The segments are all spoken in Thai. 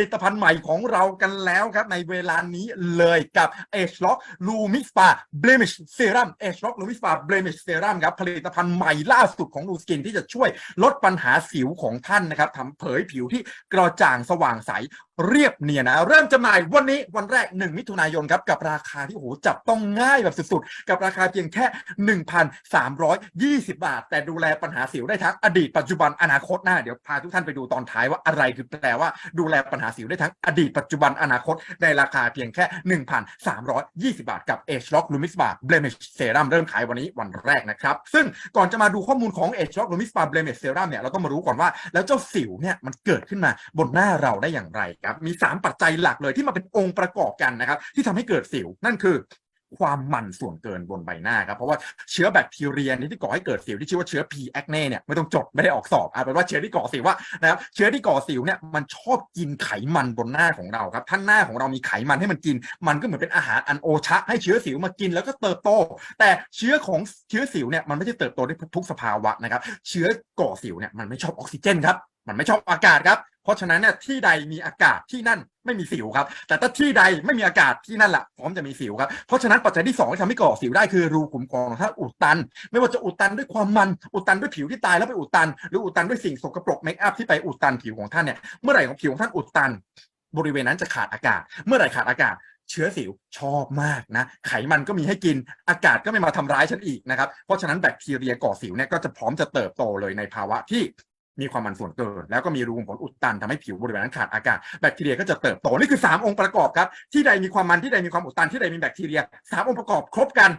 ลิตภัณฑ์ใหม่ของเรากันแล้วครับ ในเวลานี้เลยกับ Age Lock Lumix Spa Blemish Serum Age Lock Lumix Spa Blemish Serum ครับผลิตภัณฑ์ใหม่ล่าสุดของ Nu Skin ที่จะช่วยลดปัญหาสิวของท่านนะครับทำเผยผิวที่กระจ่างสว่างใส เรียบเนียนนะ เริ่มจำหน่ายวันนี้วันแรก 1 มิถุนายนครับกับราคาที่โอ้โหจับต้องง่ายแบบสุดๆ กับราคาเพียงแค่ 1,320 บาท แต่ดูแลปัญหาสิวได้ทั้งอดีตปัจจุบันอนาคตหน้าเดี๋ยวพาทุกท่านไปดูตอนท้ายว่าอะไรคือแปลว่าดูแลปัญหาสิวได้ทั้งอดีตปัจจุบันอนาคตในราคาเพียงแค่ 1,320 บาท กับ Age Lock Lumix Bar Blemish Serum เริ่มขายวันนี้วันแรกนะครับซึ่งก่อนจะมาดูข้อมูลของ Age Lock Lumix Bar Blemish Serum เนี่ยเราก็มารู้ก่อนว่าแล้วเจ้าสิวเนี่ยมันเกิดขึ้นมาบนหน้าเราได้อย่างไรครับมี 3 ปัจจัยหลักเลยที่มาเป็นองค์ประกอบกันนะครับ ที่ทำให้เกิดสิว นั่นคือความมันส่วนเกินบนใบหน้าครับ เพราะว่าเชื้อแบคทีเรียนี้ที่ก่อให้เกิดสิวที่ชื่อว่าเชื้อ P. acne เนี่ยไม่ต้องจดไม่ได้ออกสอบเอาเป็นว่าเชื้อที่ก่อสิวว่านะครับเชื้อที่ก่อสิวเนี่ยมันชอบกินไขมันบนหน้าของเราครับถ้าหน้าของเรามีไขมันให้มันกิน มันก็เหมือนเป็นอาหารอันโอชะ ให้เชื้อสิวมากินแล้วก็เติบโต แต่เชื้อของเชื้อสิวเนี่ยมันไม่ใช่เติบโตได้ทุกสภาวะนะครับ เชื้อก่อสิวเนี่ยมันไม่ชอบออกซิเจนครับมันไม่ชอบอากาศครับ เพราะฉะนั้นเนี่ยที่ใดมีอากาศที่นั่นไม่มีสิวครับ แต่ถ้าที่ใดไม่มีอากาศที่นั่นแหละพร้อมจะมีสิวครับ เพราะฉะนั้นปัจจัยที่สองที่ทำให้ก่อสิวได้คือรูขุมขนของท่าอุดตัน ไม่ว่าจะอุดตันด้วยความมันอุดตันด้วยผิวที่ตายแล้วไปอุดตัน หรืออุดตันด้วยสิ่งสกปรกเมคอัพที่ไปอุดตันผิวของท่านเนี่ยเมื่อไหร่ของผิวของท่านอุดตัน บริเวณนั้นจะขาดอากาศ เมื่อไหร่ขาดอากาศเชื้อสิวชอบมากนะ ไขมันก็มีให้กิน อากาศก็ไม่มาทำร้ายฉันอีกนะครับ เพราะฉะนั้นแบคทีเรียก่อสิวเนี่ยก็จะพร้อมจะเติบโตเลยในภาวะที่ มีความมันส่วนเกิน แล้วก็มีรูขุมขนอุดตันทำให้ผิวบริเวณนั้นขาดอากาศแบคทีเรียก็จะเติบโตนี่คือ 3 องค์ประกอบครับที่ใดมีความมันที่ใดมีความอุดตันที่ใดมีแบคทีเรีย3องค์ประกอบครบกัน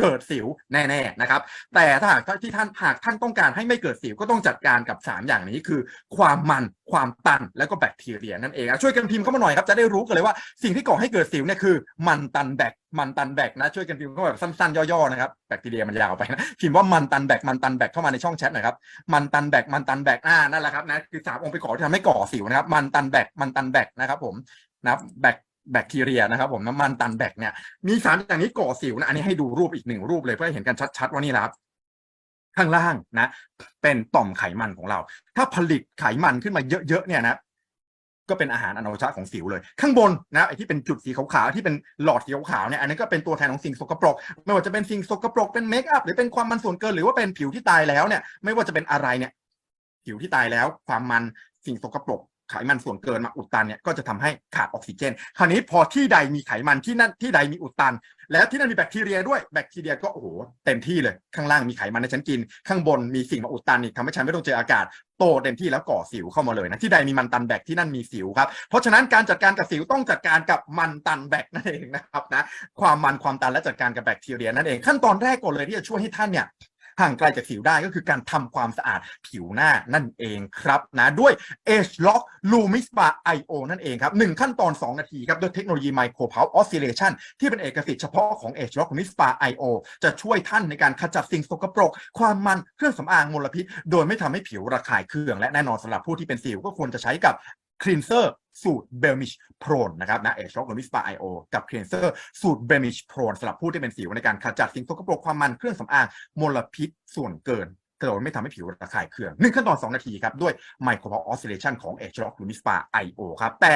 เกิดสิวแน่ๆนะครับ แต่ถ้าหากที่ท่านหากท่านต้องการให้ไม่เกิดสิวก็ต้องจัดการกับ 3 อย่างนี้คือ ความมันความตันแล้วก็แบคทีเรียนั่นเองช่วยกันพิมพ์เข้ามาหน่อยครับจะได้รู้กันเลยว่าสิ่งที่ก่อให้เกิดสิวเนี่ยคือ มันตันแบคมันตันแบคนะช่วยกันพิมพ์เข้ามาแบบสั้นๆย่อๆนะครับแบคทีเรียมันยาวไปนะพิมพ์ว่ามันตันแบคมันตันแบคเข้ามาในช่องแชทหน่อยครับมันตันแบคมันตันแบคอ่านั่นแหละครับนะคือสามองค์ประกอบที่ทำให้ก่อสิวนะครับมันตันแบคมันตันแบคนะครับผมนะแบค แบคทีเรียนะครับผมน้ำมันตันแบคเนี่ยมีสารอย่างนี้ก่อสิวนะอันนี้ให้ดูรูปอีกหนึ่งรูปเลยเพื่อให้เห็นกันชัดๆว่านี่นะครับข้างล่างนะ เป็นต่อมไขมันของเรา ถ้าผลิตไขมันขึ้นมาเยอะๆเนี่ยนะก็เป็นอาหารอนุชาของสิวเลย ข้างบนนะไอ้ที่เป็นจุดสีขาวๆที่เป็นหลอดสีขาวๆเนี่ยอันนี้นก็เป็นตัวแทนของสิ่งสกปรก ไม่ว่าจะเป็นสิ่งสกปรกเป็นเมคอัพหรือเป็นความมันส่วนเกินหรือว่าเป็นผิวที่ตายแล้วเนี่ย ไม่ว่าจะเป็นอะไรเนี่ย ผิวที่ตายแล้ว ความมันสิ่งสกปรก ไขมันส่วนเกินมาอุดตันเนี่ยก็จะทำให้ขาดออกซิเจน คราวนี้พอที่ใดมีไขมันที่นั่นที่ใดมีอุดตัน แล้วที่นั่นมีแบคทีเรียด้วยแบคทีเรียก็โอ้โหเต็มที่เลยข้างล่างมีไขมันให้ฉันกิน ข้างบนมีสิ่งมาอุดตันอีกทำให้ฉันไม่ต้องเจออากาศโตเต็มที่แล้วก่อสิวเข้ามาเลยนะที่ใดมีมันตันแบคที่นั่นมีสิวครับเพราะฉะนั้นการจัดการกับสิวต้องจัดการกับมันตันแบคนั่นเองนะครับนะความมันความตันและจัดการกับแบคทีเรียนั่นเองขั้นตอนแรกก่อนเลยที่จะช่วยให้ท่านเนี่ย ห่างไกลจากสิวได้ก็คือการทำความสะอาดผิวหน้านั่นเองครับนะด้วย Age Lock Lumix Bar IO นั่นเองครับหนึ่งขั้นตอน 2 นาทีครับด้วยเทคโนโลยี Micro Pulse Oscillation ที่เป็นเอกสิทธิ์เฉพาะของ Age Lock Lumix Bar IO จะช่วยท่านในการขจัดสิ่งสกปรก ความมันเครื่องสำอางมลพิษ โดยไม่ทำให้ผิวระคายเคืองและแน่นอนสำหรับผู้ที่เป็นสิวก็ควรจะใช้กับ Cleanser สูตรเบลมิชโพรนนะครับนะ Age Lock Lumix Bar IO กับเคลนเซอร์สูตรเบลมิชโพรนสำหรับผู้ที่เป็นสิวในการขจัดสิ่งสกปรกความมันเครื่องสำอางมลพิษส่วนเกินโดยไม่ทำให้ผิวระคายเคืองหนึ่งขั้นตอน 2 นาทีครับ ด้วยไมโครออสซิเลชันของ Age Lock Lumix Bar IO ครับ แต่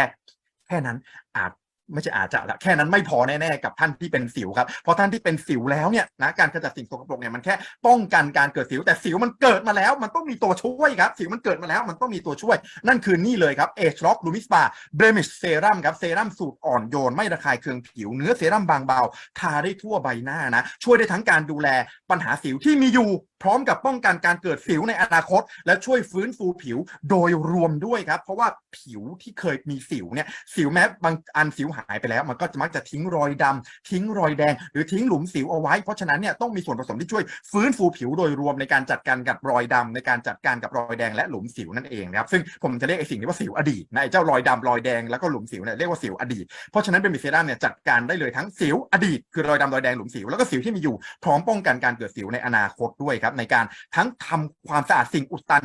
แค่นั้นอาจ ไม่ใช่อาจจะละแค่นั้นไม่พอแน่ๆกับท่านที่เป็นสิวครับเพราะท่านที่เป็นสิวแล้วเนี่ยนะการขจัดสิ่งสกปรกเนี่ยมันแค่ป้องกันการเกิดสิว แต่สิวมันเกิดมาแล้ว มันต้องมีตัวช่วยครับ สิวมันเกิดมาแล้วมันต้องมีตัวช่วย นั่นคือนี่เลยครับ Age Lock Lumix Bar Blemish Serum ครับเซรั่มสูตรอ่อนโยนไม่ระคายเคืองผิวเนื้อเซรั่มบางเบาทาได้ทั่วใบหน้านะช่วยได้ทั้งการดูแลปัญหาสิวที่มีอยู่ พร้อมกับป้องกันการเกิดสิวในอนาคต และช่วยฟื้นฟูผิวโดยรวมด้วยครับ เพราะว่าผิวที่เคยมีสิวเนี่ยสิวแม้บางอันสิวหายไปแล้ว มันก็จะมักจะทิ้งรอยดำทิ้งรอยแดง หรือทิ้งหลุมสิวเอาไว้ เพราะฉะนั้นเนี่ยต้องมีส่วนผสมที่ช่วยฟื้นฟูผิวโดยรวมในการจัดการกับรอยดำในการจัดการกับรอยแดงและหลุมสิวนั่นเองนะครับซึ่งผมจะเรียกไอ้สิ่งนี้ว่าสิวอดีตนะไอ้เจ้ารอยดำรอยแดงแล้วก็หลุมสิวเนี่ยเรียกว่าสิวอดีตเพราะฉะนั้นเป็นมิเซรั่มเนี่ยจัดการได้เลยทั้งสิวอดีตคือรอยดำรอยแดงหลุมสิวแล้วก็สิวที่มีอยู่พร้อมป้องกันการเกิดสิวในอนาคตด้วยครับในการทั้งทำความสะอาดสิ่งอุดตัน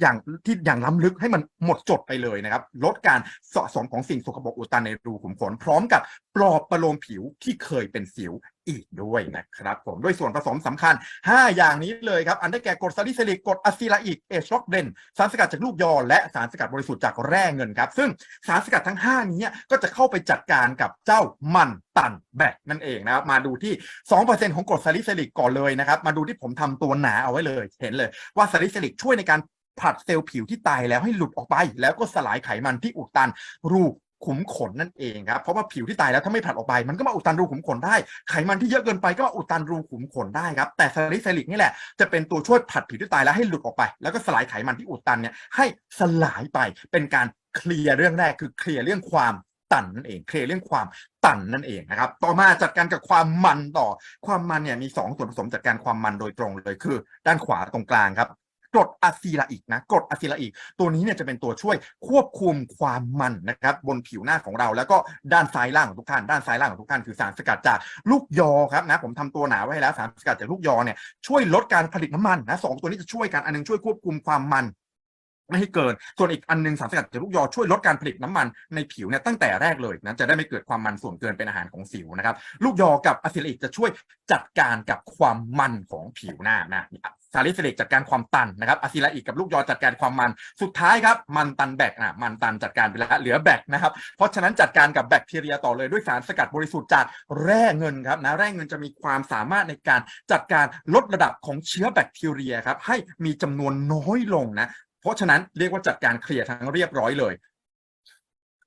อย่างที่อย่างล้ำลึกให้มันหมดจดไปเลยนะครับ ลดการสะสมของสิ่งสกปรกอุดตันในรูขุมขน พร้อมกับปลอบประโลมผิวที่เคยเป็นสิวอีกด้วยนะครับผมด้วยส่วนผสมสำคัญ 5 อย่างนี้เลยครับ อันได้แก่กรดซาลิซิลิกกรดอะซิลาอิกเอชล็อกเบนสารสกัดจากลูกยอ และสารสกัดบริสุทธิ์จากแร่เงินครับ ซึ่งสารสกัดทั้ง 5 นี้ก็จะเข้าไปจัดการกับเจ้ามันตันแบกนั่นเองนะครับ มาดูที่ 2%ของกรดซาลิซิลิกก่อนเลยนะครับ มาดูที่ผมทำตัวหนาเอาไว้เลย เห็นเลยว่าซาลิซิลิกช่วยในการ ผลัดเซลล์ผิวที่ตายแล้วให้หลุดออกไป แล้วก็สลายไขมันที่อุดตันรูขุมขนนั่นเองครับเพราะว่าผิวที่ตายแล้วถ้าไม่ผลัดออกไป มันก็มาอุดตันรูขุมขนได้ไขมันที่เยอะเกินไปก็อุดตันรูขุมขนได้ครับแต่ซาลิซิลิกนี่แหละจะเป็นตัวช่วยผลัดผิวที่ตายแล้วให้หลุดออกไป แล้วก็สลายไขมันที่อุดตันเนี่ยให้สลายไปเป็นการเคลียร์เรื่องแรกคือเคลียร์เรื่องความตันนั่นเองเคลียร์เรื่องความตันนั่นเองนะครับต่อมาจัดการกับความมันต่อความมันเนี่ยมีสองส่วนผสมจัดการความมันโดยตรงเลยคือ ด้านขวาตรงกลางครับ กรดอะซิลาอิกนะกรดอะซิลาอิกตัวนี้เนี่ยจะเป็นตัวช่วยควบคุมความมันนะครับบนผิวหน้าของเรา แล้วก็ด้านซ้ายล่างของทุกท่าน ด้านซ้ายล่างของทุกท่านคือสารสกัดจากลูกยอครับนะผมทำตัวหนาไว้แล้วสารสกัดจากลูกยอเนี่ยช่วยลดการผลิตน้ำมันนะสองตัวนี้จะช่วยกันอันหนึงช่วยควบคุมความมันไม่ให้เกิน ส่วนอีกอันหนึงสารสกัดจากลูกยอช่วยลดการผลิตน้ำมันในผิวเนี่ยตั้งแต่แรกเลยนะจะได้ไม่เกิดความมันส่วนเกินเป็นอาหารของสิวนะครับ ลูกยอกับอะซิลิกจะช่วยจัดการกับความมันของผิวหน้านะ ซาลิซิลิกจัดการความตันนะครับอะซิลาอิกกับลูกยอจัดการความมัน สุดท้ายครับมันตันแบคนะมันตันจัดการไปแล้วเหลือแบคนะครับเพราะฉะนั้นจัดการกับแบคทีเรียต่อเลยด้วยสารสกัดบริสุทธิ์จากแร่เงินครับนะแร่เงินจะมีความสามารถในการจัดการลดระดับของเชื้อแบคทีเรียครับให้มีจำนวนน้อยลงนะเพราะฉะนั้นเรียกว่าจัดการเคลียร์ทั้งเรียบร้อยเลย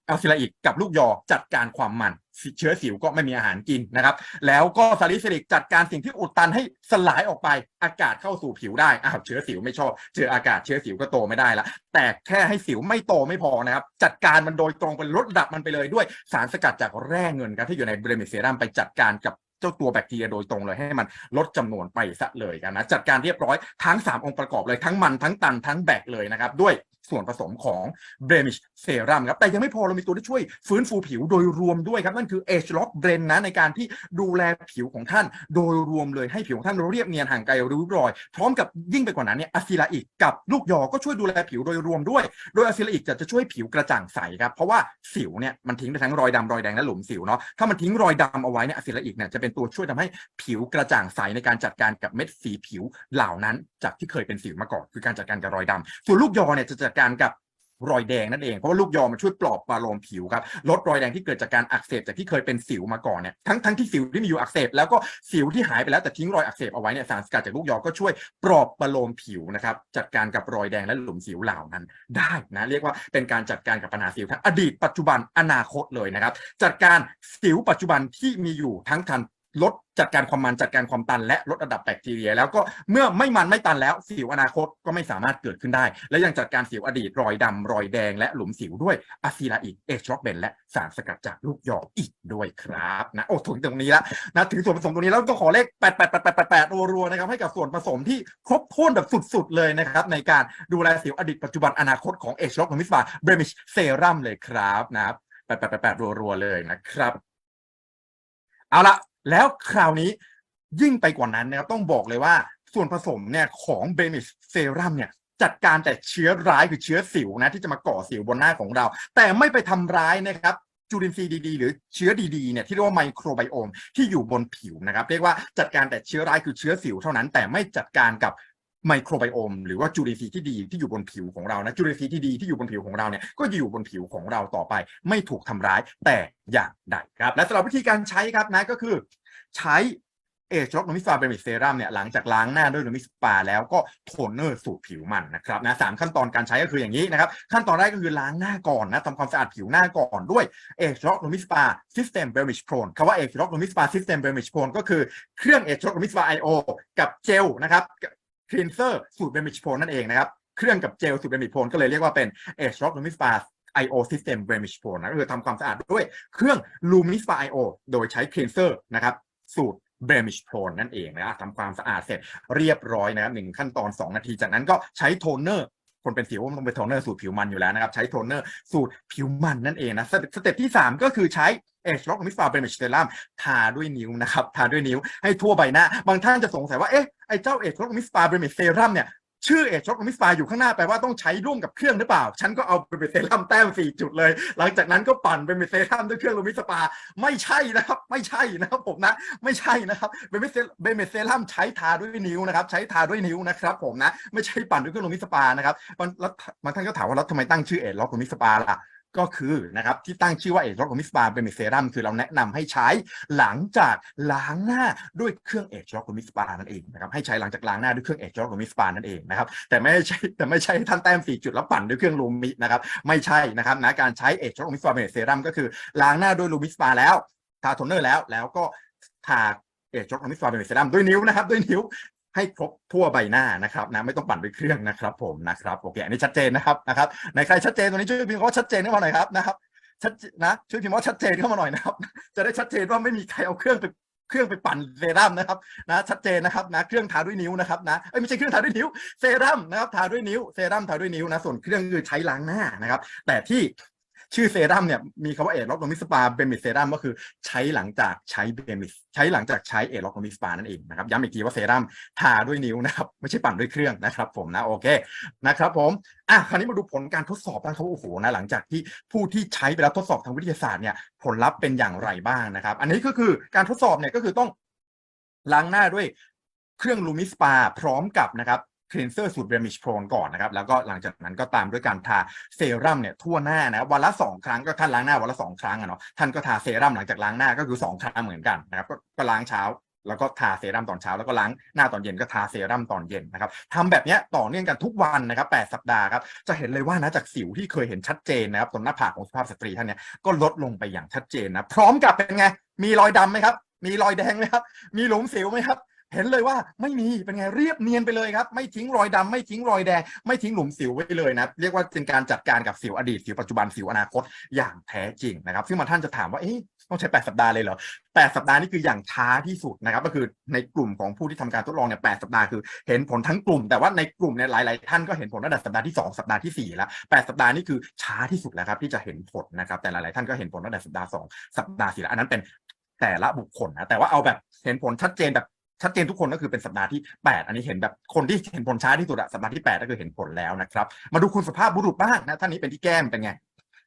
อัลซิลาอิกกับลูกยอจัดการความมัน เชื้อสิวก็ไม่มีอาหารกินนะครับ แล้วก็ซาลิซิลิกจัดการสิ่งที่อุดตันให้สลายออกไป อากาศเข้าสู่ผิวได้อ้าวเชื้อสิวไม่ชอบ เจออากาศเชื้อสิวก็โตไม่ได้ละ แต่แค่ให้สิวไม่โตไม่พอนะครับ จัดการมันโดยตรงเป็นลดระดับมันไปเลยด้วยสารสกัดจากแร่เงินครับที่อยู่ในเบรมิเซรัมไปจัดการกับเจ้าตัวแบคทีเรียโดยตรงเลยให้มันลดจำนวนไปซะเลยกันนะ จัดการเรียบร้อยทั้ง 3 องค์ประกอบเลยทั้งมันทั้งตันทั้งแบคเลยนะครับ ด้วย ส่วนผสมของเบรมิชเซรัมครับแต่ยังไม่พอเรามีตัวที่ช่วยฟื้นฟูผิวโดยรวมด้วยครับ นั่นคือ Age Lock Blend นะในการที่ดูแลผิวของท่าน โดยรวมเลยให้ผิวของท่านเรียบเนียนห่างไกลริ้วรอย พร้อมกับยิ่งไปกว่านั้นเนี่ยอะซิลาอิกกับลูกยอก็ช่วยดูแลผิวโดยรวมด้วย โดยอะซิลาอิกจะจะช่วยผิวกระจ่างใสครับเพราะว่าสิวเนี่ยมันทิ้งได้ทั้งรอยดำรอยแดงและหลุมสิวเนาะถ้ามันทิ้งรอยดำเอาไว้เนี่ยอะซิลาอิกเนี่ยจะเป็นตัวช่วยทำให้ผิวกระจ่างใสในการจัดการกับเม็ดสีผิวเหล่านั้น จากที่เคยเป็นสิวมาก่อนคือการจัดการกับรอยดำส่วนลูกยอเนี่ยจะจัดการกับรอยแดงนั่นเอง เพราะว่าลูกยอมันช่วยปลอบประโลมผิวครับลดรอยแดงที่เกิดจากการอักเสบจากที่เคยเป็นสิวมาก่อนเนี่ยทั้งทั้งที่สิวที่มีอยู่อักเสบแล้วก็สิวที่หายไปแล้วแต่ทิ้งรอยอักเสบเอาไว้เนี่ยสารสกัดจากลูกยอก็ช่วยปลอบประโลมผิวนะครับจัดการกับรอยแดงและหลุมสิวเหล่านั้นได้นะเรียกว่าเป็นการจัดการกับปัญหาสิวทั้งอดีตปัจจุบันอนาคตเลยนะครับจัดการสิวปัจจุบันที่มีอยู่ทั้งทัน ลดจัดการความมันจัดการความตัน และลดระดับแบคทีเรีย แล้วก็เมื่อไม่มันไม่ตันแล้วสิวอนาคตก็ไม่สามารถเกิดขึ้นได้ และยังจัดการสิวอดีตรอยดำรอยแดง และหลุมสิวด้วยอะซิลาอิกเอชล็อกเบนและสารสกัดจากลูกยออีกด้วยครับนะโอ้ถึงตรงนี้แล้วนะถึงส่วนผสมตรงนี้แล้วต้องขอเลข8 8 8 8 8 8รัวๆนะครับให้กับส่วนผสมที่ครบถ้วนแบบสุดๆเลยนะครับในการดูแลสิวอดีตปัจจุบันอนาคตของเอชล็อกมิสบาเบรมิชเซรั่มเลยครับนะครับ8 8 8 8รัวๆเลยนะครับ เอาละแล้วคราวนี้ยิ่งไปกว่านั้นนะครับต้องบอกเลยว่าส่วนผสมเนี่ยของเบมิชเซรั่มเนี่ยจัดการแต่เชื้อร้ายคือเชื้อสิวนะที่จะมาก่อสิวบนหน้าของเรา แต่ไม่ไปทำร้ายนะครับจุลินทรีย์ดีๆหรือเชื้อดีๆเนี่ยที่เรียกว่าไมโครไบโอมที่อยู่บนผิวนะครับ เรียกว่าจัดการแต่เชื้อร้ายคือเชื้อสิวเท่านั้น แต่ไม่จัดการกับ ไมโครไบโอมหรือว่าจุลินทรีย์ที่ดีที่อยู่บนผิวของเรานะจุลินทรีย์ที่ดีที่อยู่บนผิวของเราเนี่ยก็จะอยู่บนผิวของเราต่อไป ไม่ถูกทำร้ายแต่อย่างใดครับ และสำหรับวิธีการใช้ครับนะก็คือ ใช้เอชล็อกโนมิสปาเบรมิเซรัมเนี่ยหลังจากล้างหน้าด้วยโนมิสปาแล้วก็โทนเนอร์สูตรผิวมันนะครับนะสามขั้นตอนการใช้ก็คืออย่างนี้นะครับขั้นตอนแรกก็คือล้างหน้าก่อนนะทำความสะอาดผิวหน้าก่อนด้วยเอชล็อกโนมิสปาซิสเต็มเบรมิชโพรนคำว่าเอชล็อกโนมิสปาซิสเต็มเบรมิชโพรนก็คือเครื่องเอชล็อกโนมิสปาไอโอกับเจลนะครับ คลีนเซอร์สูตรเบมิชโพนนั่นเองนะครับ เครื่องกับเจลสูตรเบรมิชโพนก็เลยเรียกว่าเป็นเอชล็อกลูมิสปา IO System Blemish Pro นะก็คือทำความสะอาดด้วยเครื่อง Lumispa IO โดยใช้ cleanser นะครับ สูตร Blemish Pro นั่นเองนะครับทำความสะอาดเสร็จเรียบร้อยนะครับหนึ่งขั้นตอน 2 นาที จากนั้นก็ใช้โทนเนอร์ คนเป็นสิวต้องเป็นโทนเนอร์สูตรผิวมันอยู่แล้วนะครับ ใช้โทนเนอร์สูตรผิวมันนั่นเองนะ สเต็ปที่ 3 ก็คือใช้ Edge Lock Mist Bar Blemish Serum ทาด้วยนิ้วนะครับ ทาด้วยนิ้วให้ทั่วใบหน้า บางท่านจะสงสัยว่า เอ๊ะ ไอ้เจ้า Edge Lock Mist Bar Blemish Serum เนี่ย ชื่อเอชช็อกมิสฟาอยู่ข้างหน้าแปลว่าต้องใช้ร่วมกับเครื่องหรือเปล่า ฉันก็เอาเบเซรัมแต้มสี่จุดเลย หลังจากนั้นก็ปั่นเป็นเบเซรัมด้วยเครื่องลูมิสปา ไม่ใช่นะครับ ไม่ใช่นะครับผมนะ ไม่ใช่นะครับเบเมเซเบเมเซรัมใช้ทาด้วยนิ้วนะครับ ใช้ทาด้วยนิ้วนะครับ ผมนะ ไม่ใช่ปั่นด้วยเครื่องลูมิสปานะครับ มันแล้วบางท่านก็ถามว่าแล้วทำไมตั้งชื่อเอชล็อกลูมิสปาล่ะ ก็คือนะครับที่ตั้งชื่อว่าเอจล็อกมิสปาเป็นเซรั่มคือเราแนะนำให้ใช้หลังจากล้างหน้าด้วยเครื่องเอจล็อกมิสปานั่นเองนะครับให้ใช้หลังจากล้างหน้าด้วยเครื่องเอจล็อกมิสปานั่นเองนะครับแต่ไม่ใช่แต่ไม่ใช่ท่านแต้มสี่จุดแล้วปั่นด้วยเครื่องลูมินะครับไม่ใช่นะครับนะการใช้เอจล็อกมิสปาเป็นเซรั่มก็คือล้างหน้าด้วยลูมิสปาแล้วทาโทนเนอร์แล้วแล้วก็ทาเอจล็อกมิสปาเป็นเซรั่มด้วยนิ้วนะครับด้วยนิ้ว ให้ครบทั่วใบหน้านะครับนะไม่ต้องปั่นด้วยเครื่องนะครับ ผมนะครับโอเคอันนี้ชัดเจนนะครับนะครับในใครชัดเจนตรงนี้ช่วยพิมพ์ว่าชัดเจนเข้ามาหน่อยครับนะครับชัดนะช่วยพิมพ์ว่าชัดเจนเข้ามาหน่อยนะครับ จะได้ชัดเจนว่าไม่มีใครเอาเครื่องไปเครื่องไปปั่นเซรั่มนะครับนะชัดเจนนะครับนะเครื่องทาด้วยนิ้วนะครับนะเอ้ยไม่ใช่เครื่องทาด้วยนิ้วเซรั่มนะครับทาด้วยนิ้วเซรั่มทาด้วยนิ้วนะส่วนเครื่องคือใช้ล้างหน้านะครับ แต่ที่ ชื่อเซรั่มเนี่ยมีคำว่าเอทล็อกโนมิสปาเบมิสเซรั่มก็คือใช้หลังจากใช้เบมิสใช้หลังจากใช้เอทล็อกโนมิสปานั่นเองนะครับย้ำอีกทีว่าเซรั่มทาด้วยนิ้วนะครับไม่ใช่ปั่นด้วยเครื่องนะครับ ผมนะโอเคนะครับผมอะคราวนี้มาดูผลการทดสอบกันเขาโอ้โหนะหลังจากที่ผู้ที่ใช้ไปแล้วทดสอบทางวิทยาศาสตร์เนี่ยผลลัพธ์เป็นอย่างไรบ้างนะครับ อันนี้ก็คือการทดสอบเนี่ยก็คือต้องล้างหน้าด้วยเครื่องลูมิสปาพร้อมกับนะครับ คลีนเซอร์สูตรเบรมิชโพรนก่อนนะครับ แล้วก็หลังจากนั้นก็ตามด้วยการทาเซรั่มเนี่ยทั่วหน้านะครับวันละสองครั้งก็ท่านล้างหน้าวันละสองครั้งอะเนาะท่านก็ทาเซรั่มหลังจากล้างหน้าก็คือสองครั้งเหมือนกันนะครับก็ล้างเช้าแล้วก็ทาเซรั่มตอนเช้าแล้วก็ล้างหน้าตอนเย็นก็ทาเซรั่มตอนเย็นนะครับทำแบบเนี้ยต่อเนื่องกันทุกวันนะครับ8สัปดาห์ครับจะเห็นเลยว่านะจากสิวที่เคยเห็นชัดเจนนะครับตรงหน้าผากของสุภาพสตรีท่านเนี่ยก็ลดลงไปอย่างชัดเจนนะพร้อมกับเป็นไงมีรอยดำไหมครับ มีรอยแดงไหมครับ มีหลุมสิวไหมครับ เห็นเลยว่าไม่มีเป็นไงเรียบเนียนไปเลยครับ ไม่ทิ้งรอยดำไม่ทิ้งรอยแดง ไม่ทิ้งหลุมสิวไว้เลยนะเรียกว่าเป็นการจัดการกับสิวอดีตสิวปัจจุบันสิวอนาคตอย่างแท้จริงนะครับ ซึ่งบางท่านจะถามว่าเอ๊ะต้องใช้ 8 สัปดาห์เลยเหรอ 8 สัปดาห์นี่คืออย่างช้าที่สุดนะครับ ก็คือในกลุ่มของผู้ที่ทำการทดลองเนี่ย 8 สัปดาห์คือเห็นผลทั้งกลุ่ม แต่ว่าในกลุ่มเนี่ยหลาย ๆ ท่านก็เห็นผลตั้งแต่สัปดาห์ที่ 2 สัปดาห์ที่ 4 แล้ว 8 สัปดาห์นี่คือช้าที่สุดแล้วครับที่จะเห็นผลนะครับ แต่หลาย ๆ ท่านก็เห็นผลตั้งแต่สัปดาห์ 2 สัปดาห์4แล้ว อันนั้นเป็นแต่ละบุคคลนะ แต่ว่าเอาแบบเห็นผลชัดเจนแบบ ชัดเจนทุกคนก็คือเป็นสัปดาห์ที่ 8 อันนี้เห็นแบบคนที่เห็นผลช้าที่สุดอะสัปดาห์ที่ 8 ก็คือเห็นผลแล้วนะครับ มาดูคุณสภาพบุรุษบ้างนะท่านนี้เป็นที่แก้มเป็นไง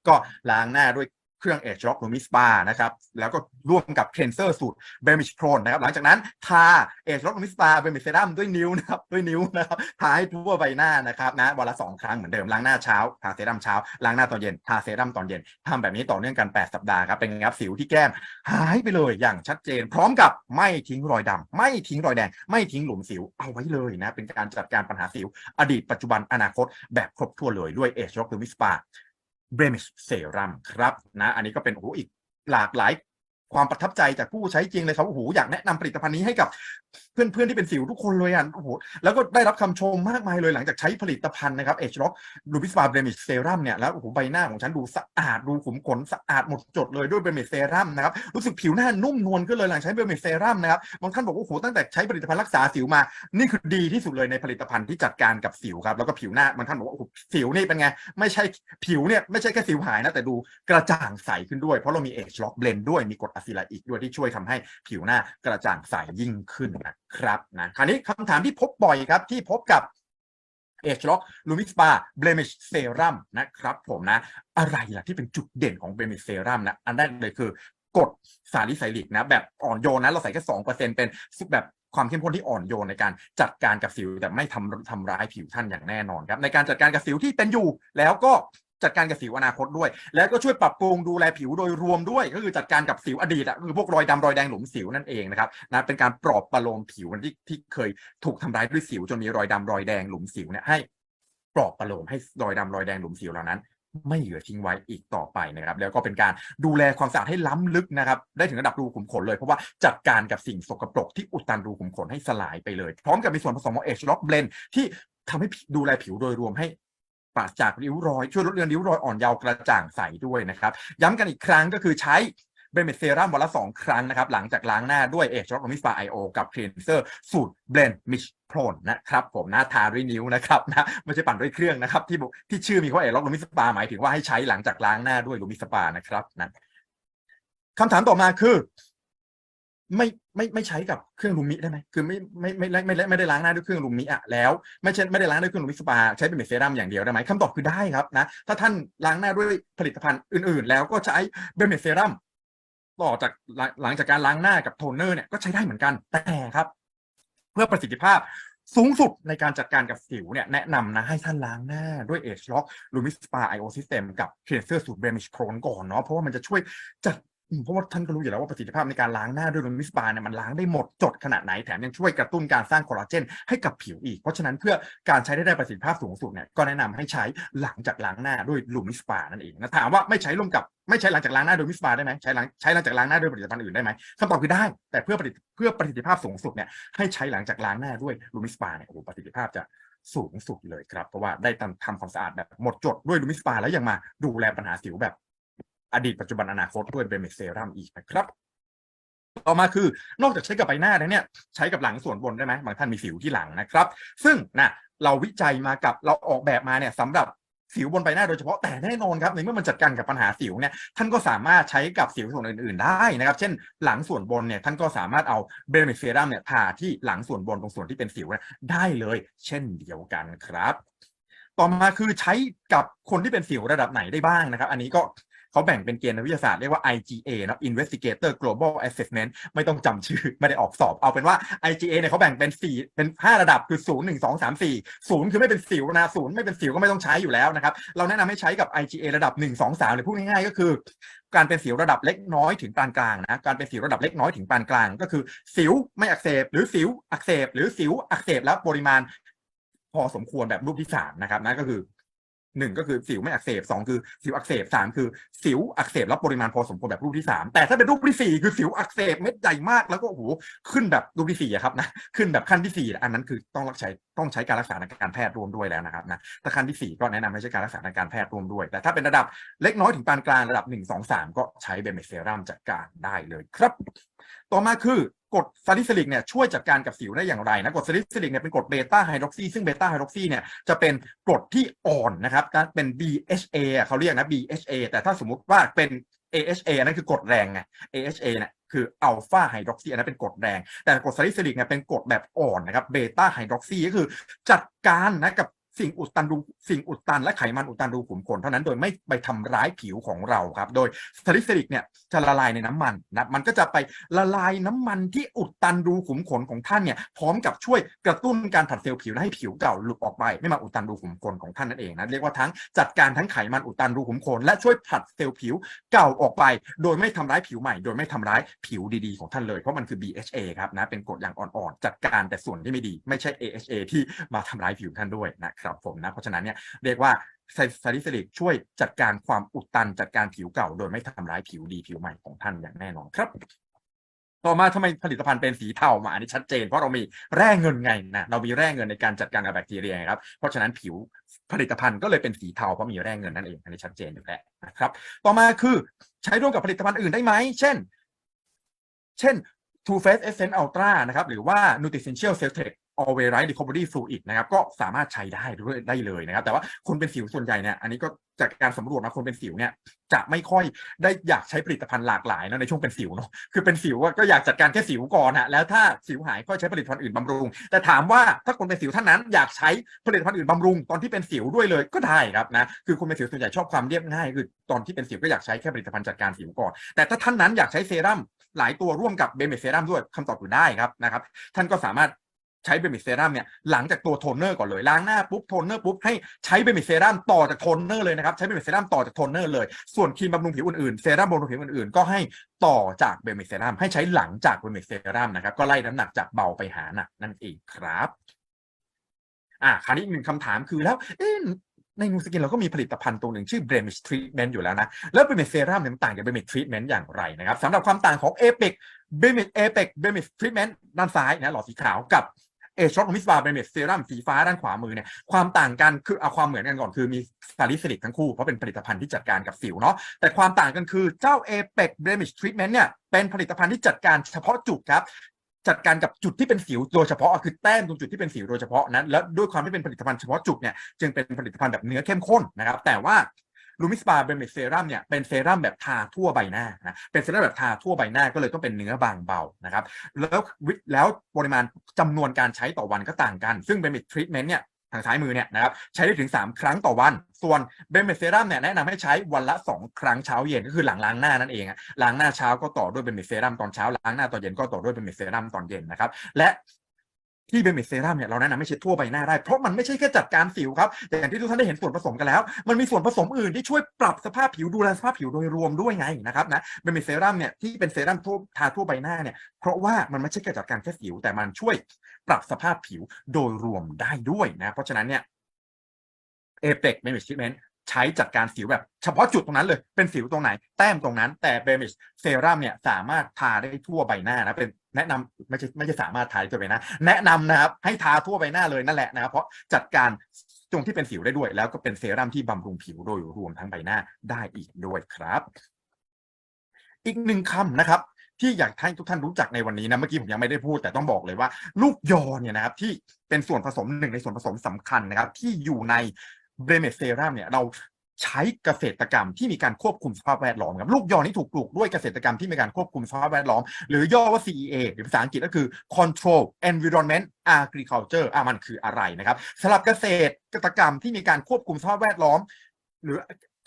ก็ล้างหน้าด้วย เครื่องเอชล็อกลูมิสปานะครับแล้วก็ร่วมกับเคลนเซอร์สูตรเบมิชโ r รนนะครับหลังจากนั้นทาเอชล็อกลูมิสปาเบมิเซรัมด้วยนิ้วนะครับด้วยนิ้วนะครับทาให้ทั่วใบหน้านะครับนะวันละสองครั้งเหมือนเดิมล้างหน้าเช้าทาเซรั่มเช้าล้างหน้าตอนเย็นทาเซรั่มตอนเย็นทำแบบนี้ต่อเนื่องกัน 8 สัปดาห์ครับเป็นงครับสิวที่แก้มหายไปเลยอย่างชัดเจน พร้อมกับไม่ทิ้งรอยดำไม่ทิ้งรอยแดง ไม่ทิ้งหลุมสิวเอาไว้เลยนะเป็นการจัดการปัญหาสิว อดีตปัจจุบันอนาคตแบบครบถ้วนเลยด้วยเอชล็อกลูมิสปา เบรมิชเซรั่มครับนะอันนี้ก็เป็นโอ้โหอีกหลากหลายความประทับใจจากผู้ใช้จริงเลยครับโอ้โหอยากแนะนำผลิตภัณฑ์นี้ให้กับ เพื่อนๆที่เป็นสิวทุกคนเลยอะโอ้โหแล้วก็ได้รับคำชมมากมายเลยหลังจากใช้ผลิตภัณฑ์นะครับเอชล็อกลูบิสฟาเบรมิชเซรั่มเนี่ยแล้วโอ้โหใบหน้าของฉันดูสะอาดดูขุมขนสะอาดหมดจดเลยด้วยเบรมิชเซรั่มนะครับรู้สึกผิวหน้านุ่มนวลขึ้นเลยหลังใช้เบรมิชเซรั่มนะครับบางท่านบอกว่าโอ้โหตั้งแต่ใช้ผลิตภัณฑ์รักษาสิวมา นี่คือดีที่สุดเลยในผลิตภัณฑ์ที่จัดการกับสิวครับแล้วก็ผิวหน้าบางท่านบอกว่าโอ้โหสิวนี่เป็นไงไม่ใช่ผิวเนี่ยไม่ใช่แค่สิวหายนะแต่ดูกระจ่างใสขึ้นด้วยเพราะเรามีเอชล็อกเบลนด้วยมีกรดอะซิลาอิกด้วยที่ช่วยทำให้ผิวหน้ากระจ่างใสยิ่งขึ้นนะครับนะคราวนี้คำถามที่พบบ่อยครับที่พบกับเอชล็อกลูมิสปาเบลมิชเซรั่มนะครับผมนะ อะไรล่ะที่เป็นจุดเด่นของเบลมิชเซรั่มนะ อันแรกเลยคือกดสาลิไซลิกนะ แบบอ่อนโยนนะ เราใส่แค่สองเปอร์เซ็นเป็นแบบความเข้มข้นที่อ่อนโยนในการจัดการกับสิวแต่ไม่ทำทำร้ายผิวท่านอย่างแน่นอนครับ ในการจัดการกับสิวที่เป็นอยู่ แล้วก็ จัดการกับสิวอนาคตด้วย แล้วก็ช่วยปรับปรุงดูแลผิวโดยรวมด้วย ก็คือจัดการกับสิวอดีตอะคือพวกรอยดำรอยแดงหลุมสิวนั่นเองนะครับนะเป็นการปลอบประโลมผิวที่ที่เคยถูกทำร้ายด้วยสิวจนมีรอยดำรอยแดงหลุมสิวเนี่ยให้ปลอบประโลมให้รอยดำรอยแดงหลุมสิวเหล่านั้นไม่เหลือทิ้งไว้อีกต่อไปนะครับ แล้วก็เป็นการดูแลความสะอาดให้ล้ำลึกนะครับ ได้ถึงระดับรูขุมขนเลยเพราะว่าจัดการกับสิ่งสกปรกที่อุดตันรูขุมขนให้สลายไปเลย พร้อมกับมีส่วนผสมของเอชล็อกเบลนที่ทำให้ดูแลผิวโดยรวมให้ ปราศจากริ้วรอย ช่วยลดเลือนริ้วรอยอ่อนเยาว์กระจ่างใสด้วยนะครับ ย้ำกันอีกครั้งก็คือใช้เบนเมทเซรั่มวันละ 2 ครั้งนะครับ หลังจากล้างหน้าด้วยเอชล็อกมิสฟาไอโอกับคลีนเซอร์สูตรเบลนมิชโพรนนะครับผมนะทาด้วยนิ้วนะครับนะไม่ใช่ปั่นด้วยเครื่องนะครับ ที่บอกที่ชื่อมีว่าเอชล็อกมิสปาหมายถึงว่าให้ใช้หลังจากล้างหน้าด้วยลูมิสปานะครับนะคำถามต่อมาคือ ไม่ไม่ไม่ใช้กับเครื่องลูมิได้ไหมคือไม่ไม่ไม่ไม่ไม่ได้ล้างหน้าด้วยเครื่องลูมิอะแล้วไม่ใช่ไม่ได้ล้างด้วยเครื่องลูมิสปา ใช้เป็นเซรั่มอย่างเดียวได้ไหมคำตอบคือได้ครับนะถ้าท่านล้างหน้าด้วยผลิตภัณฑ์อื่น ๆ แล้วก็ใช้เบนเซรั่มต่อจากหลังจากการล้างหน้ากับโทนเนอร์เนี่ยก็ใช้ได้เหมือนกันแต่ครับ เพื่อประสิทธิภาพสูงสุดในการจัดการกับสิวเนี่ยแนะนำนะให้ท่านล้างหน้าด้วยเอชล็อกลูมิสปาไอโอซิสเต็มกับเคเซอร์สูตรเบรมิชโครนก่อนเนาะเพราะว่ามันจะช่วยจัด เพราะว่าท่านก็รู้อยู่แล้วว่าประสิทธิภาพในการล้างหน้าด้วยลูมิสปาเนี่ยมันล้างได้หมดจดขนาดไหนแถมยังช่วยกระตุ้นการสร้างคอลลาเจนให้กับผิวอีก เพราะฉะนั้นเพื่อการใช้ได้ได้ประสิทธิภาพสูงสุดเนี่ยก็แนะนำให้ใช้หลังจากล้างหน้าด้วยลูมิสปานั่นเองนะถามว่าไม่ใช้ร่วมกับไม่ใช้หลังจากล้างหน้าโดยมิสปาได้ไหมใช้หลังใช้หลังจากล้างหน้าด้วยผลิตภัณฑ์อื่นได้ไหมคำตอบคือได้ แต่เพื่อประสิทธิเพื่อประสิทธิภาพสูงสุดเนี่ยให้ใช้หลังจากล้างหน้าด้วยลูมิสปาเนี่ยโอ้โหประสิทธิภาพจะสูงสุดเลยครับ เพราะว่าได้ทำทำความสะอาดแบบหมดจดด้วยลูมิสปาแล้วยังมาดูแลปัญหาสิวแบบ อดีตปัจจุบันอนาคตด้วยเบเมเซรัมอีกนะครับ ต่อมาคือนอกจากใช้กับใบหน้าแล้วเนี่ย ใช้กับหลังส่วนบนได้ไหมบางท่านมีสิวที่หลังนะครับ ซึ่งนะเราวิจัยมากับเราออกแบบมาเนี่ยสำหรับสิวบนใบหน้าโดยเฉพาะแต่แน่นอนครับในเมื่อมันจัดการกับปัญหาสิวเนี่ยท่านก็สามารถใช้กับสิวส่วนอื่น ๆ ได้นะครับ เช่น หลังส่วนบนเนี่ยท่านก็สามารถเอาเบลเมเซรัมเนี่ยทาที่หลังส่วนบนตรงส่วนที่เป็นสิวได้เลย เช่นเดียวกันครับ ต่อมาคือใช้กับคนที่เป็นสิวระดับไหนได้บ้างนะครับ อันนี้ก็ เขาแบ่งเป็นเกณฑ์วิทยาศาสตร์เรียกว่า IGA นะ Investigator Global Assessment ไม่ต้องจำชื่อ ไม่ได้ออกสอบ เอาเป็นว่า IGA เนี่ยเขาแบ่งเป็นสี่เป็นห้าระดับคือศูนย์หนึ่งสองสามสี่ศูนย์คือไม่เป็นสิวนะศูนย์ไม่เป็นสิวก็ไม่ต้องใช้อยู่แล้วนะครับ เราแนะนำให้ใช้กับ IGA ระดับหนึ่งสองสามหรือพูดง่ายๆก็คือ การเป็นสิวระดับเล็กน้อยถึงปานกลางนะการเป็นสิวระดับเล็กน้อยถึงปานกลาง ก็คือสิวไม่อักเสบ หรือสิวอักเสบ หรือสิวอักเสบแล้วปริมาณพอสมควรแบบรูปที่สามนะครับนั่นก็คือ หนึ่งก็คือสิวไม่อักเสบสองคือสิวอักเสบสามคือสิวอักเสบแล้วปริมาณพอสมควรแบบรูปที่สามแต่ถ้าเป็นรูปที่สี่คือสิวอักเสบเม็ดใหญ่มากแล้วก็โอ้โหขึ้นแบบรูปที่สี่ครับนะขึ้นแบบขั้นที่สี่อันนั้นคือต้องรักใช้ต้องใช้การรักษาทางการแพทย์รวมด้วยแล้วนะครับนะถ้าขั้นที่สี่ก็แนะนำให้ใช้การรักษาทางการแพทย์รวมด้วย แต่ถ้าเป็นระดับเล็กน้อยถึงปานกลางระดับหนึ่งสองสามก็ใช้เบนเมเซรัมจัดการได้เลยครับ ต่อมาคือกรดซาลิซิลิกเนี่ยช่วยจัดการกับสิวได้อย่างไรนะกรดซาลิซิลิกเนี่ยเป็นกรดเบต้าไฮดรอกซีซึ่งเบต้าไฮดรอกซีเนี่ยจะเป็นกรดที่อ่อนนะครับเป็น BHA เขาเรียกนะ BHA แต่ถ้าสมมุติว่าเป็น AHA นั่นคือกรดแรงไง AHA เนี่ยคืออัลฟาไฮดรอกซีอันนั้นเป็นกรดแรง แต่กรดซาลิซิลิกเนี่ยเป็นกรดแบบอ่อนนะครับเบต้าไฮดรอกซีก็คือจัดการนะกับ สิ่งอุดตันรูสิ่งอุดตันและไขมันอุดตันรูขุมขนเท่านั้นโดยไม่ไปทำร้ายผิวของเราครับ โดยซาลิซิลิกเนี่ยจะละลายในน้ำมันนะมันก็จะไปละลายน้ำมันที่อุดตันรูขุมขนของท่านเนี่ยพร้อมกับช่วยกระตุ้นการผัดเซลล์ผิวและให้ผิวเก่าหลุดออกไป ไม่มาอุดตันรูขุมขนของท่านนั่นเองนะเรียกว่าทั้งจัดการทั้งไขมันอุดตันรูขุมขนและช่วยผัดเซลล์ผิวเก่าออกไป โดยไม่ทำร้ายผิวใหม่ โดยไม่ทำร้ายผิวดีๆของท่านเลยเพราะมันคือ BHA ครับนะเป็นกรดอย่างอ่อนๆจัดการแต่ส่วนที่ไม่ดี ไม่ใช่ AHA ที่มาทำร้ายผิวท่านด้วยนะครับผมนะ เพราะฉะนั้นเนี่ยเรียกว่าซาลิซิลิกช่วยจัดการความอุดตันจัดการผิวเก่า โดยไม่ทำร้ายผิวดีผิวใหม่ของท่านอย่างแน่นอนครับ ต่อมาทำไมผลิตภัณฑ์เป็นสีเทามาอันนี้ชัดเจนเพราะเรามีแร่เงินไงนะเรามีแร่เงินในการจัดการกับแบคทีเรียครับเพราะฉะนั้นผิวผลิตภัณฑ์ก็เลยเป็นสีเทาเพราะมีแร่เงินนั่นเองอันนี้ชัดเจนอยู่แล้วนะครับ ต่อมาคือใช้ร่วมกับผลิตภัณฑ์อื่นได้ไหมเช่น เช่น Too Face Essence Ultra นะครับหรือว่า Nutricential Cell Tech a l w a y Right Recovery Fluid นะครับก็สามารถใช้ได้ด้วยได้เลยนะครับ แต่ว่าคนเป็นสิวส่วนใหญ่เนี่ยอันนี้ก็จากการสำรวจมาคนเป็นสิวเนี่ยจะไม่ค่อยได้อยากใช้ผลิตภัณฑ์หลากหลายเนะในช่วงเป็นสิวเนาะคือเป็นสิวก็อยากจัดการแค่สิวก่อนฮะแล้วถ้าสิวหายก็ใช้ผลิตภัณฑ์อื่นบำรุง แต่ถามว่าถ้าคนเป็นสิวท่านนั้นอยากใช้ผลิตภัณฑ์อื่นบำรุงตอนที่เป็นสิวด้วยเลยก็ได้ครับนะคือคนเป็นสิวส่วนใหญ่ชอบความเรียบง่าย คือตอนที่เป็นสิวก็อยากใช้แค่ผลิตภัณฑ์จัดการสิวก่อน แต่ถ้าท่านนั้นอยากใช้เซรั่มหลายตัวร่วมกับเบเมเซรั่มด้วยคำตอบคือได้ครับนะครับท่านก็สามารถ ใช้เบมิเซรั่มเนี่ยหลังจากตัวโทนเนอร์ก่อนเลยล้างหน้าปุ๊บโทนเนอร์ปุ๊บให้ใช้เบมิเซรั่มต่อจากโทนเนอร์เลยนะครับใช้เบมิเซรั่มต่อจากโทนเนอร์เลยส่วนครีมบำรุงผิวอื่นๆเซรั่มบำรุงผิวอื่นๆ ก็ให้ต่อจากเบมิเซรั่มให้ใช้หลังจากเบมิเซรั่มนะครับก็ไล่น้ำหนักจากเบาไปหาหนักนั่นเองครับอะคราวนี้อีกหนึ่งคำถามคือแล้วเอ๊ะในนูสกินเราก็มีผลิตภัณฑ์ตัวหนึ่งชื่อ Blemish Treatment อยู่แล้วนะ แล้วเป็นเซรั่มเนี่ยมันต่างจาก Blemish Treatment อย่างไรนะครับสำหรับความต่างของ Apex Blemish Apex Blemish Treatment ด้านซ้ายนะหลอดสีขาวกับ เอช็อกมิสบาเบเมสเซรั่มสีฟ้าด้านขวามือเนี่ยความต่างกันคือเอาความเหมือนกันก่อนคือมีซาลิซิลิกทั้งคู่เพราะเป็นผลิตภัณฑ์ที่จัดการกับสิวเนาะแต่ความต่างกันคือเจ้า Apex Blemish Treatment เนี่ยเป็นผลิตภัณฑ์ที่จัดการเฉพาะจุดครับจัดการกับจุดที่เป็นสิวโดยเฉพาะคือแต้มตรงจุดที่เป็นสิวโดยเฉพาะนั้นแล้วด้วยความที่เป็นผลิตภัณฑ์เฉพาะจุดเนี่ยจึงเป็นผลิตภัณฑ์แบบเนื้อเข้มข้นนะครับแต่ว่า ลูมิสปาเบรมิเซรั่มเนี่ยเป็นเซรั่มแบบทาทั่วใบหน้านะเป็นเซรั่มแบบทาทั่วใบหน้าก็เลยต้องเป็นเนื้อบางเบานะครับแล้ววิแล้วปริมาณจำนวนการใช้ต่อวันก็ต่างกัน ซึ่งเบรมิทรีทเมนต์เนี่ยทางซ้ายมือเนี่ยนะครับใช้ได้ถึง 3 ครั้งต่อวัน ส่วนเบรมิเซรั่มเนี่ยแนะนำให้ใช้วันละ 2 ครั้งเช้าเย็นก็คือหลังล้างหน้านั่นเองล้างหน้าเช้าก็ต่อด้วยเบรมิเซรั่มตอนเช้าล้างหน้าตอนเย็นก็ต่อด้วยเบรมิเซรั่มตอนเย็นนะครับและ ที่เบมิเซรั่มเนี่ยเราแนะนำไม่ใช้ทั่วใบหน้าได้ เพราะมันไม่ใช่แค่จัดการสิวครับอย่างที่ทุกท่านได้เห็นส่วนผสมกันแล้ว มันมีส่วนผสมอื่นที่ช่วยปรับสภาพผิวดูแลสภาพผิวโดยรวมด้วยไงนะครับนะเบมิเซรั่มเนี่ยที่เป็นเซรั่มทั่วทาทั่วใบหน้าเนี่ยเพราะว่ามันไม่ใช่แค่จัดการแค่สิว แต่มันช่วยปรับสภาพผิวโดยรวมได้ด้วยนะ เพราะฉะนั้นเนี่ยเอเปกเบมิชทิเมน ใช้จัดการสิวแบบเฉพาะจุดตรงนั้นเลยเป็นสิวตรงไหน แต้มตรงนั้น แต่เบมิชเซรั่มเนี่ยสามารถทาได้ทั่วใบหน้านะเป็นแนะนำไม่ใช่ไม่ใช่สามารถทาได้ทั่วใบหน้า แนะนำนะครับให้ทาทั่วใบหน้าเลยนั่นแหละนะครับเพราะจัดการตรงที่เป็นสิวได้ด้วย แล้วก็เป็นเซรั่มที่บำรุงผิวโดยรวมทั้งใบหน้าได้อีกด้วยครับ อีกหนึ่งคำนะครับที่อยากให้ทุกท่านรู้จักในวันนี้นะเมื่อกี้ผมยังไม่ได้พูด แต่ต้องบอกเลยว่า ลูกยอเนี่ยนะครับที่เป็นส่วนผสมหนึ่งในส่วนผสมสำคัญนะครับ ที่อยู่ใน เบรเมเซรัมเนี่ยเราใช้เกษตรกรรมที่มีการควบคุมสภาพแวดล้อมครับลูกยอนี้ถูกปลูกด้วยเกษตรกรรมที่มีการควบคุมสภาพแวดล้อม หรือย่อว่า CEA หรือภาษาอังกฤษก็คือ Control Environment Agriculture อะมันคืออะไรนะครับสำหรับเกษตรกรรมที่มีการควบคุมสภาพแวดล้อม หรือ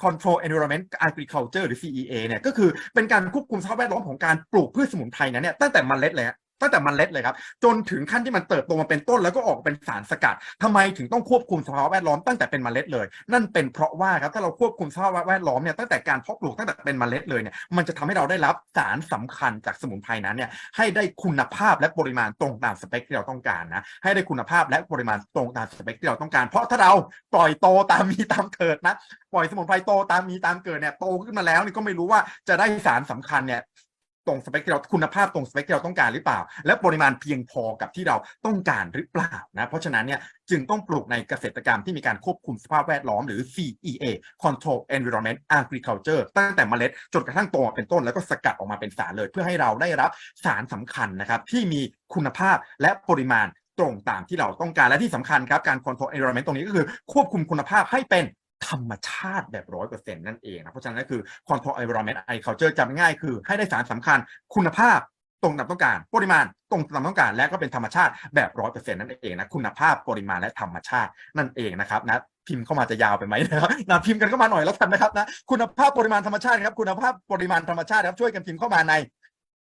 Control Environment Agriculture หรือ CEA เนี่ยก็คือเป็นการควบคุมสภาพแวดล้อมของการปลูกพืชสมุนไพรนั้นเนี่ยตั้งแต่มเมล็ดเลยฮะ ตั้งแต่มันเล็ดเลยครับ จนถึงขั้นที่มันเติบโตมาเป็นต้นแล้วก็ออกเป็นสารสกัดทำไมถึงต้องควบคุมสภาพแวดล้อมตั้งแต่เป็นเมล็ดเลย นั่นเป็นเพราะว่าครับถ้าเราควบคุมสภาพแวดล้อมเนี่ยตั้งแต่การเพาะปลูกตั้งแต่เป็นเมล็ดเลยเนี่ยมันจะทำให้เราได้รับสารสำคัญจากสมุนไพรนั้นเนี่ยให้ได้คุณภาพและปริมาณตรงตามสเปคที่เราต้องการนะให้ได้คุณภาพและปริมาณตรงตามสเปคที่เราต้องการ เพราะถ้าเราปล่อยโตตามมีตามเกิดนะปล่อยสมุนไพรโตตามมีตามเกิดเนี่ยโตขึ้นมาแล้วนี่ก็ไม่รู้ว่าจะได้สารสำคัญเนี่ย ตรงสเปคที่เราคุณภาพตรงสเปคที่เราต้องการหรือเปล่า และปริมาณเพียงพอกับที่เราต้องการหรือเปล่านะเพราะฉะนั้นเนี่ยจึงต้องปลูกในเกษตรกรรมที่มีการควบคุมสภาพแวดล้อมหรือ CEA Control Environment Agriculture ตั้งแต่เมล็ดจนกระทั่งโตมาเป็นต้นแล้วก็สกัดออกมาเป็นสารเลย เพื่อให้เราได้รับสารสำคัญนะครับที่มีคุณภาพและปริมาณตรงตามที่เราต้องการและที่สำคัญครับการ Control Environment ตรงนี้ก็คือควบคุมคุณภาพให้เป็น ธรรมชาติแบบร้อยเปอร์เซ็นต์นั่นเองนะเพราะฉะนั้นก็คือ control environment agriculture จำง่ายคือให้ได้สารสำคัญคุณภาพตรงตามต้องการปริมาณตรงตามต้องการ และก็เป็นธรรมชาติแบบร้อยเปอร์เซ็นต์นั่นเองนะคุณภาพปริมาณและธรรมชาตินั่นเองนะครับนะพิมพ์เข้ามาจะยาวไปไหมนะครับนะพิมพ์กันเข้ามาหน่อยแล้วกันนะครับนะคุณภาพปริมาณธรรมชาติครับคุณภาพปริมาณธรรมชาติครับช่วยกันพิมพ์เข้ามาใน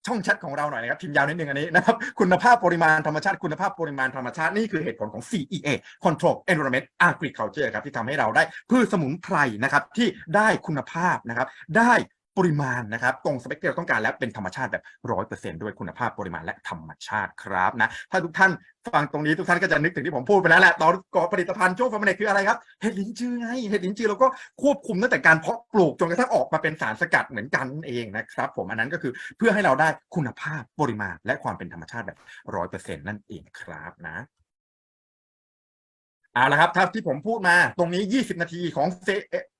ช่องแชทของเราหน่อยนะครับพิมพ์ยาวนิดนึงอันนี้นะครับคุณภาพปริมาณธรรมชาติคุณภาพปริมาณธรรมชาตินี่คือเหตุผลของ CEA Control Environment Agriculture ครับที่ทำให้เราได้พืชสมุนไพรนะครับที่ได้คุณภาพนะครับได้ ปริมาณนะครับ ตรงสเปคที่เราต้องการและเป็นธรรมชาติแบบร้อยเปอร์เซ็นต์ด้วยคุณภาพปริมาณและธรรมชาติครับนะ ถ้าทุกท่านฟังตรงนี้ทุกท่านก็จะนึกถึงที่ผมพูดไปแล้วแหละตอนก่อผลิตภัณฑ์โช่วงฟาร์มเนคืออะไรครับเห็ดลิ้นจือไงเห็ดลิ้นจือเราก็ควบคุมตั้งแต่การเพาะปลูกจนกระทั่งออกมาเป็นสารสกัดเหมือนกันนั่นเองนะครับผมอันนั้นก็คือเพื่อให้เราได้คุณภาพปริมาณและความเป็นธรรมชาติแบบร้อยเปอร์เซ็นต์นั่นเองครับนะ เอาละครับถ้าที่ผมพูดมาตรงนี้ 20 นาทีของเซ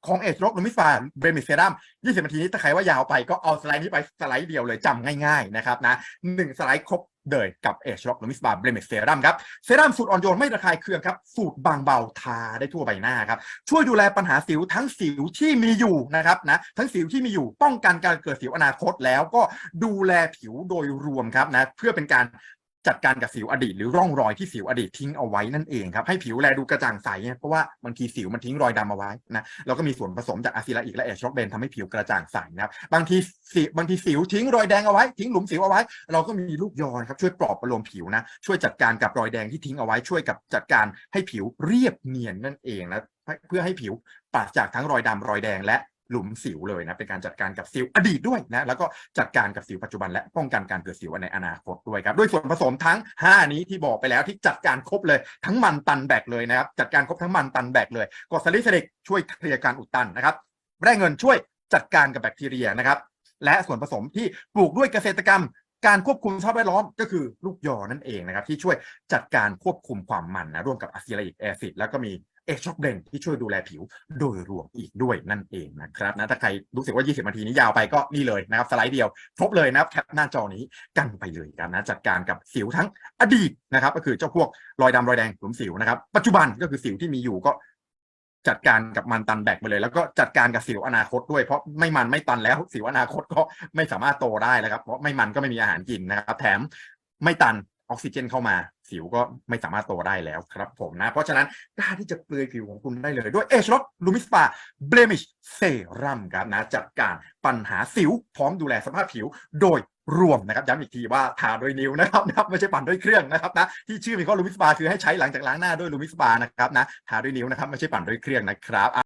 ของเอชล็อกลูมิฟาเบรมิเซรัม20 นาทีนี้ถ้าใครว่ายาวไปก็เอาสไลด์นี้ไปสไลด์เดียวเลยจำง่ายๆนะครับนะหนึ่งสไลด์ครบเลยกับเอชล็อกลูมิฟาเบรมิเซรัมครับเซรั่มสูตรอ่อนโยนไม่ระคายเคืองครับสูตรบางเบาทาได้ทั่วใบหน้าครับช่วยดูแลปัญหาสิวทั้งสิวที่มีอยู่นะครับนะทั้งสิวที่มีอยู่ป้องกันการเกิดสิวอนาคตแล้วก็ดูแลผิวโดยรวมครับนะเพื่อเป็นการ จัดการกับสิวอดีต หรือร่องรอยที่สิวอดีตทิ้งเอาไว้นั่นเองครับให้ผิวแลดูกระจ่างใสเนี่ยเพราะว่าบางทีสิวมันทิ้งรอยดำเอาไว้นะแล้วก็มีส่วนผสมจากอะซิลาอิกและเอชโรเบนทำให้ผิวกระจ่างใสนะครับบางทีสิบางทีสิวทิ้งรอยแดงเอาไว้ทิ้งหลุมสิวเอาไว้ เราก็มีลูกยอนครับช่วยปลอบประโลมผิวนะช่วยจัดการกับรอยแดงที่ทิ้งเอาไว้ช่วยกับจัดการให้ผิวเรียบเนียนนั่นเองนะเพื่อให้ผิวปราศจากทั้งรอยดำรอยแดงและ หลุมสิวเลยนะเป็นการจัดการกับสิวอดีตด้วยนะแล้วก็จัดการกับสิวปัจจุบันและป้องกันการเกิดสิวในอนาคตด้วยครับด้วยส่วนผสมทั้ง 5 นี้ที่บอกไปแล้วที่จัดการครบเลยทั้งมันตันแบกเลยนะครับจัดการครบทั้งมันตันแบกเลยกรดซาลิซิลิกช่วยเคลียร์การอุดตันนะครับแร่เงินช่วยจัดการกับแบคทีเรียนะครับและส่วนผสมที่ปลูกด้วยเกษตรกรรมการควบคุมสภาพแวดล้อมก็คือลูกยอนั่นเองนะครับที่ช่วยจัดการควบคุมความมันนะร่วมกับอะซิลิกแอซิดแล้วก็มี เอชช็อกเดนที่ช่วยดูแลผิวโดยรวมอีกด้วยนั่นเองนะครับนะถ้าใครรู้สึกว่า 20 นาทีนี้ยาวไปก็นี่เลยนะครับ สไลด์เดียว ครบเลยนะครับแคปหน้าจอนี้กันไปเลยกันนะจัดการกับสิวทั้งอดีตนะครับ ก็คือเจ้าพวกรอยดำรอยแดงหลุมสิวนะครับ ปัจจุบันก็คือสิวที่มีอยู่ก็จัดการกับมันตันแบกไปเลย แล้วก็จัดการกับสิวอนาคตด้วยเพราะไม่มันไม่ตันแล้วสิวอนาคตก็ไม่สามารถโตได้แล้วครับเพราะไม่มันก็ไม่มีอาหารกินนะครับ แถมไม่ตัน ออกซิเจนเข้ามา สิวก็ไม่สามารถโตได้แล้วครับผมนะ เพราะฉะนั้นกล้าที่จะเปลือยผิวของคุณได้เลยด้วยเอชล็อกลูมิสปาเบลมิชเซรั่มครับนะจัดการปัญหาสิวพร้อมดูแลสภาพผิวโดยรวมนะครับย้ำอีกทีว่าทาด้วยนิ้วนะครับนะครับไม่ใช่ปั่นด้วยเครื่องนะครับนะที่ชื่อมีข้อลูมิสปาคือให้ใช้หลังจากล้างหน้าด้วยลูมิสปานะครับนะทาด้วยนิ้วนะครับไม่ใช่ปั่นด้วยเครื่องนะครับ